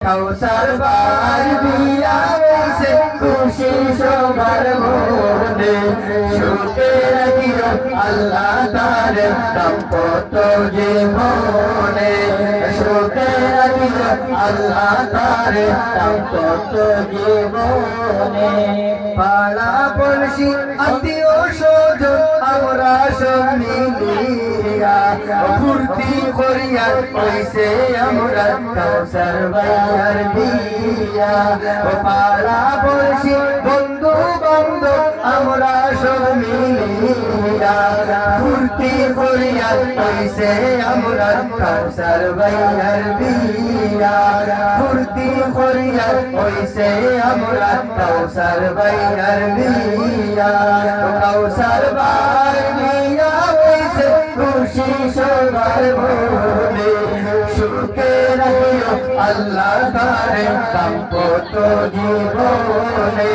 কৌশল বার বিয়া হইছে খুশি সবার মনে সুখে রাখিও আল্লাহ তার দাম্পত্য জীবনে রাখিও আল্লাহ তারে কত জীবনে। পাড়া পড়শি, অতি স্বজন আমরা সব ফুর্তি করিয়া পয়সে আমরা ও পাড়া ফুর্তি করিয়া কইছে আমরা কাউসার ভাইয়ার বিয়া। ফুর্তি করিয়া কইছে আমরা কাউসার ভাইয়ার বিয়া। কাউসার ভাই আল্লাহ তারে দাম্পত্য জীবনে?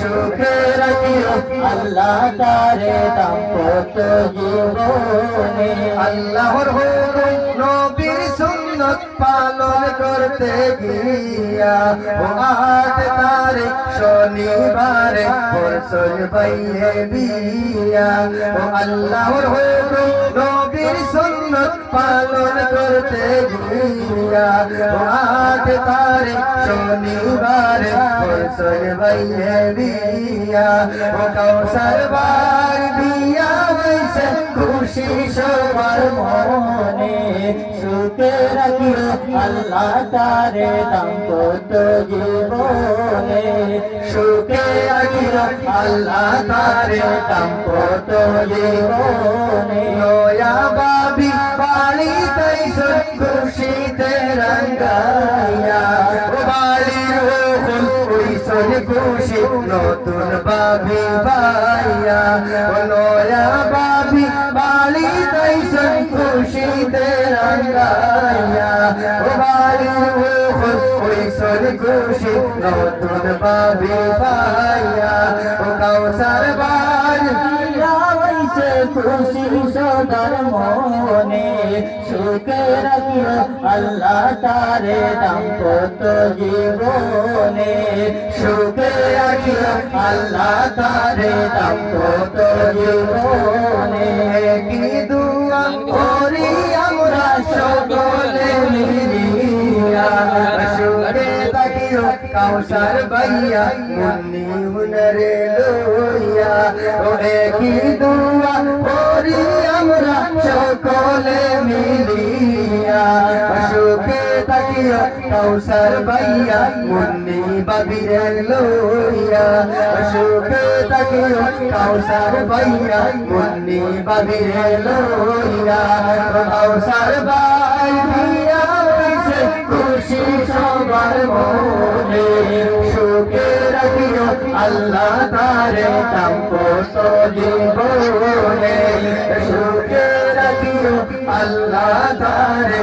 সুখে রাখিও আল্লাহ তারে দাম্পত্য জীবনে? আল্লাহর হুকুম নবীর সুন্নত পালন করতে গিয়া, ও আট তারিখ শনিবারে বসল বাইয়ে বিয়া ও আল্লাহর হুকুম নবীর সুন্নত পালন ও আট তারিখ শনিবারে বসল বাইয়ে বিয়া ও কৌশল বার বিয়া হইছে খুশি সবার মনে। সুখে রাখিও আল্লাহ তারে দাম্পত্য জীবনে। সুখে রাখিও আল্লাহ তারে দাম্পত্য জীবনে। ওইসন খুশি নতুন বাবি পাইয়া ও নয়া বাবি বাড়ি তাইছ খুশিতে রঙ্গাইয়া ও বাড়ির ওখন ওইসন খুশি নতুন বাবি পাইয়া ও কাউসার হইছে খুশি সদার মনে সুখে রাখিও আল্লাহ তারে দাম্পত্য জীবনে। সুখে রাখিও আল্লাহ তারে দাম্পত্য জীবনে। কি দুয়া করি আমরা সকলে মিলিয়া। সুখে থাকিও কাউসার বাইয়া মুন্নি হুনরে লইয়া। ও একই দুয়া থাকিও কাউসার বাইয়া মুন্নি বাবিরে লইয়া। সুখে থাকিও কাউসার বাইয়া মুন্নি বাবিরে লইয়া। কাউসার বাই বিয়া হইছে খুশি সবার মনে। সুখে আল্লাহ তারে জীবনে। সুখে রাখিও আল্লাহ তারে